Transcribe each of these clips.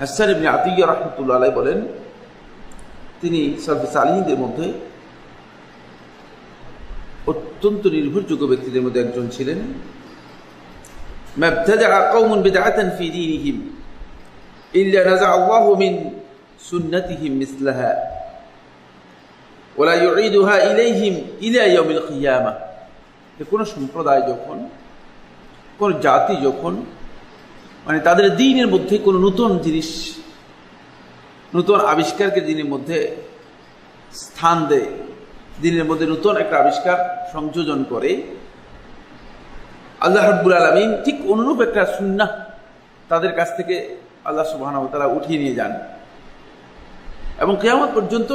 হাসান ইবনে আতিয়া রহমতুল্লাহ আলাই বলেন তিনি সালফে সালিহীনদের মধ্যে অত্যন্ত নির্ভরযোগ্য ব্যক্তিদের মধ্যে একজন ছিলেন ما ابتدع قوم بدعة في دينهم إلا نزع الله من سنتهم مثلها ولا يعيدها إليهم إلى يوم القيامة কোনো সম্প্রদায় যখন কোন জাতি যখন মানে তাদের দিনের মধ্যে কোনো নতুন জিনিস, নতুন আবিষ্কারকে দিনের মধ্যে স্থান দেয়। দিনের মধ্যে নতুন একটা আবিষ্কার সংযোজন করে। আল্লাহ রব্বুল আলমিন ঠিক অনুরূপ একটা সুন্না তাদের কাছ থেকে আল্লাহ সুবাহ তারা উঠিয়ে নিয়ে যান। এবং কেয়ামত পর্যন্ত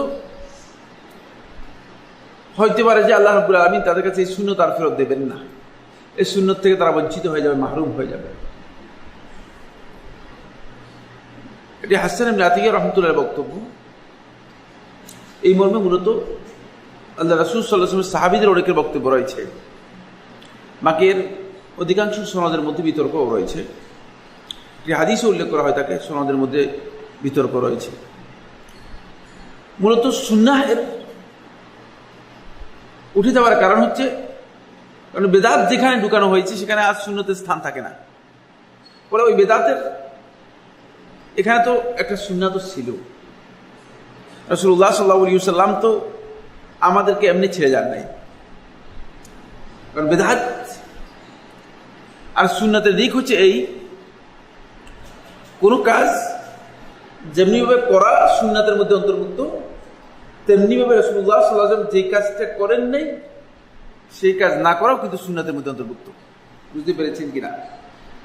হইতে পারে যে আল্লাহ রব্বুল আলমিন তাদের কাছে এই শূন্য তার ফেরত দেবেন না। এই শূন্যত থেকে তারা বঞ্চিত হয়ে যাবে, মাহরুম হয়ে যাবে। এটি হাসান রাতিকে রহমতুল্লাহ বক্তব্য, এই মর্মে মূলত আল্লাহ রাসুল সাল্লাহ সাহাবিদের অনেকের বক্তব্য রয়েছে। মাকের অধিকাংশ সনদের মধ্যে বিতর্কও রয়েছে। একটি হাদিসও উল্লেখ করা হয় তাকে, সনদের মধ্যে বিতর্ক রয়েছে। মূলত সুন্নাহের উঠে যাওয়ার কারণ হচ্ছে, কারণ বেদাত যেখানে ঢুকানো হয়েছে, সেখানে আজ শূন্যতের স্থান থাকে না। পরে ওই বেদাতের এখানে তো একটা সুন্নাত ছিল। রসুল্লাহ সাল্লাহ সাল্লাম তো আমাদেরকে এমনি ছেড়ে যান নাই। কারণ বেদাত আর সুন্নাতের দিক হচ্ছে এই, কোনো কাজ যেমনিভাবে করা সুন্নাতের মধ্যে অন্তর্ভুক্ত, তেমনিভাবে রসুল্লাহ সাল্লাহ যে কাজটা করেন নাই, সেই কাজ না করাও কিন্তু সুন্নাতের মধ্যে অন্তর্ভুক্ত। বুঝতে পেরেছেন কিনা?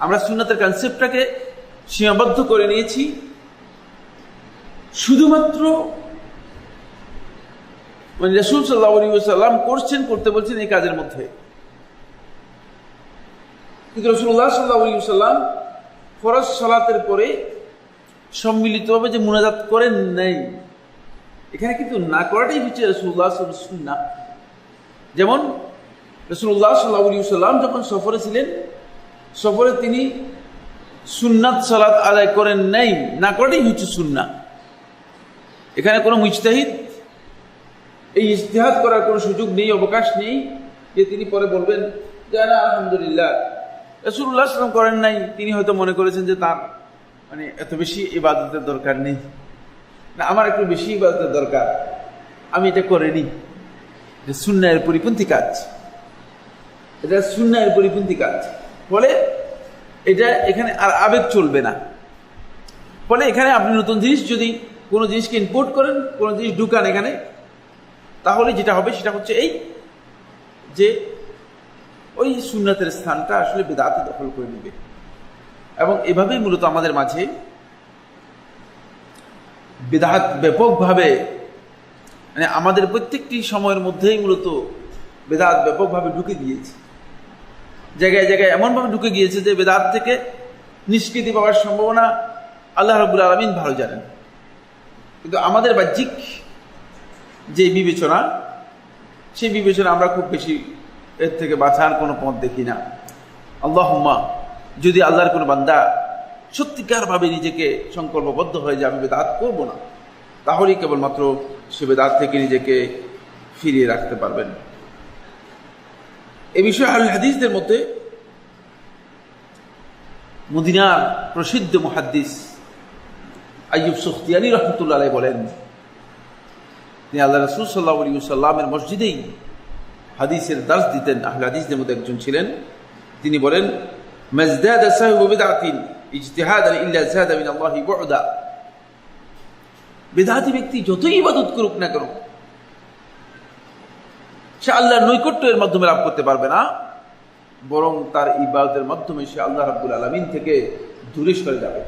আমরা সুন্নাতের কনসেপ্টটাকে সীমাবদ্ধ করে নিয়েছি। শুধুমাত্র মানে রসুল সাল্লাহ সাল্লাম করছেন, করতে বলছেন এই কাজের মধ্যে। কিন্তু রসুল্লাহ সাল্লাহ সাল্লাম ফরজ সালাতের পরে সম্মিলিতভাবে যে মোনাজাত করেন নাই, এখানে কিন্তু না করাটাই হচ্ছে রসুল্লাহ সুন্না যেমন রসুল্লাহ সাল্লাহ সাল্লাম যখন সফরে ছিলেন, সফরে তিনি সুন্নাত সালাত আদায় করেন নাই, না করাটাই হচ্ছে সুন্না এখানে কোনো মুজতাহিদ এই ইজতেহাদ করার কোনো সুযোগ নেই, অবকাশ নেই, যে তিনি পরে বলবেন যে, না আলহামদুলিল্লাহ। রসুল্লাহ সাল্লাম করেন নাই, তিনি হয়তো মনে করেছেন যে, তার মানে এত বেশি ইবাদতের দরকার নেই। না, আমার একটু বেশি ইবাদতের দরকার। আমি এটা করে নিই। যে সুন্নায়ের পরিপন্থী কাজ। এটা সুন্নায়ের পরিপন্থী কাজ। ফলে এটা এখানে আর আবেগ চলবে না। ফলে এখানে আপনি নতুন জিনিস যদি কোনো জিনিসকে ইম্পোর্ট করেন, কোনো জিনিস ঢুকান এখানে, তাহলে যেটা হবে সেটা হচ্ছে এই যে ওই সুন্নাতের স্থানটা আসলে বেদাতে দখল করে নেবে। এবং এভাবেই মূলত আমাদের মাঝে বেদাত ব্যাপকভাবে মানে আমাদের প্রত্যেকটি সময়ের মধ্যেই মূলত বেদাত ব্যাপকভাবে ঢুকে গিয়েছে। জায়গায় জায়গায় এমনভাবে ঢুকে গিয়েছে যে বেদাত থেকে নিষ্কৃতি পাওয়ার সম্ভাবনা আল্লাহ রবুল আলমিন ভালো জানেন। কিন্তু আমাদের বাহ্যিক যে বিবেচনা, সেই বিবেচনা আমরা খুব বেশি এর থেকে বাঁচার কোনো পথ দেখি না। আল্লাহম্মা, যদি আল্লাহর কোনো বান্দা সত্যিকারভাবে নিজেকে সংকল্পবদ্ধ হয়ে যে আমি বেদাত করব না, তাহলেই কেবলমাত্র সে বেদাত থেকে নিজেকে ফিরিয়ে রাখতে পারবেন। এ বিষয়ে আল হাদিসদের মধ্যে মদিনার প্রসিদ্ধ মহাদ্দিস আইব সুখতিয়ানি রহমতুল্লাহ বলেন, তিনি আল্লাহ রসুল সাল্লাহ আলী সাল্লামের মসজিদেই হাদিসের দাস দিতেন। আহলে হাদিসদের মধ্যে একজন ছিলেন। তিনি বলেন, মজদাদ সাহেব বিদাতিন ইজতিহাদ ইল্লা জাহাদ মিন আল্লাহি বুদা। বেদাতি ব্যক্তি যতই ইবাদত করুক না কেন সে আল্লাহর নৈকট্য এর মাধ্যমে লাভ করতে পারবে না, বরং তার ইবাদতের মাধ্যমে সে আল্লাহ রাব্বুল আলমিন থেকে দূরে সরে যাবে।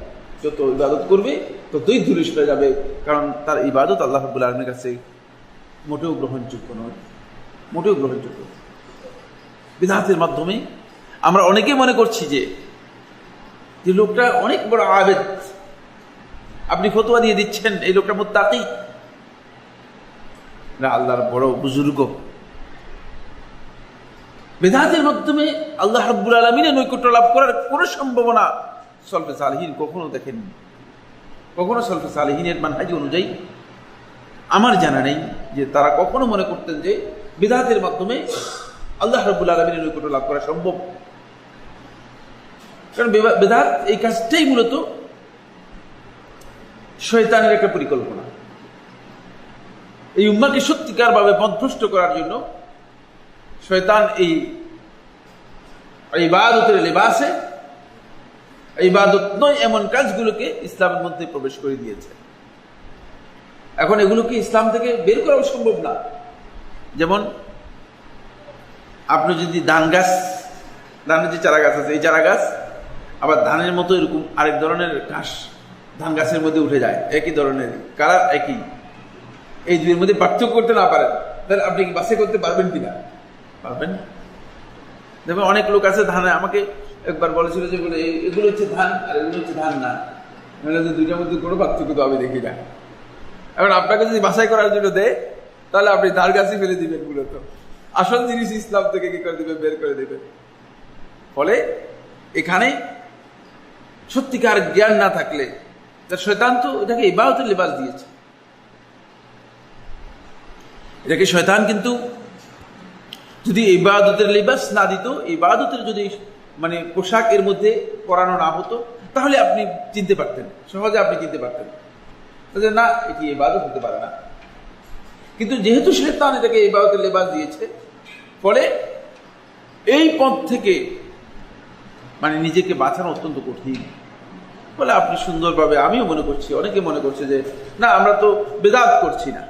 যত ইবাদত করবে, ততই দূরে সরে যাবে, কারণ তার ইবাদত আল্লাহ রাব্বুল আলমীর কাছে মোটেও গ্রহণযোগ্য নয়। মোটেও গ্রহণযোগ্য। বিধাতের মাধ্যমে আমরা অনেকে মনে করছি যে যে লোকটা অনেক বড় আবেদ। আপনি ফতোয়া দিয়ে দিচ্ছেন, এই লোকটা মোত্তাকি। না, আল্লাহর বড় বুজুর্গ। বেদাতের মাধ্যমে আল্লাহ রব্বুল আলমিনের নৈকট্য লাভ করার কোনো সম্ভাবনা সলফে সালহীন কখনো দেখেননি। কখনো সলফে সালেহিনের মানহাজি অনুযায়ী আমার জানা নেই যে তারা কখনো মনে করতেন যে বিদাতের মাধ্যমে আল্লাহ রবুল আলমিনের নৈকট্য লাভ করা সম্ভব। কারণ বেদাত এই কাজটাই মূলত শয়তানের একটা পরিকল্পনা। এই উম্মাকে সত্যিকার ভাবে পথভ্রষ্ট করার জন্য শয়তান এই ইবাদতের লেবাসে, ইবাদত নয়, এমন কাজগুলোকে ইসলামের মধ্যে প্রবেশ করে দিয়েছে। এখন এগুলোকে ইসলাম থেকে বের করাও সম্ভব না। যেমন, আপনি যদি ধান গাছ, ধানের যে চারা গাছ আছে, এই চারা গাছ, আবার ধানের মতো এরকম আরেক ধরনের ঘাস ধান গাছের মধ্যে উঠে যায়, একই ধরনের, কালার একই। এই দুইয়ের মধ্যে পার্থক্য করতে না পারেন, তাহলে আপনি কি বাসে করতে পারবেন কিনা? পারবেন। দেখবেন অনেক লোক আছে ধানে আমাকে একবার বলেছিল যে বলে, এগুলো হচ্ছে ধান আর এগুলো হচ্ছে ধান না। যে দুইটার মধ্যে কোনো পার্থক্য তো আমি দেখি না। এখন আপনাকে যদি বাছাই করার জন্য দেয় তাহলে আপনি ধান গাছই ফেলে দিবেন মূলত। আসল জিনিস ইসলাম থেকে কি করে দিবেন? বের করে দিবেন। ফলে এখানে সত্যিকার জ্ঞান না থাকলে তার শয়তান তো এটাকে ইবাদতের লেবাস দিয়েছে। এটাকে শয়তান কিন্তু যদি ইবাদতের লেবাস না দিত, ইবাদতের যদি মানে পোশাক এর মধ্যে পরানো না হতো, তাহলে আপনি চিনতে পারতেন, সহজে আপনি চিনতে পারতেন। না, এটি ইবাদত হতে পারে না। কিন্তু যেহেতু শয়তান এটাকে ইবাদতের লেবাস দিয়েছে, ফলে এই পথ থেকে মানে নিজেকে বাঁচানো অত্যন্ত কঠিন। বলে আপনি সুন্দরভাবে, আমিও মনে করছি, অনেকে মনে করছে যে, না, আমরা তো বেদাত করছি না।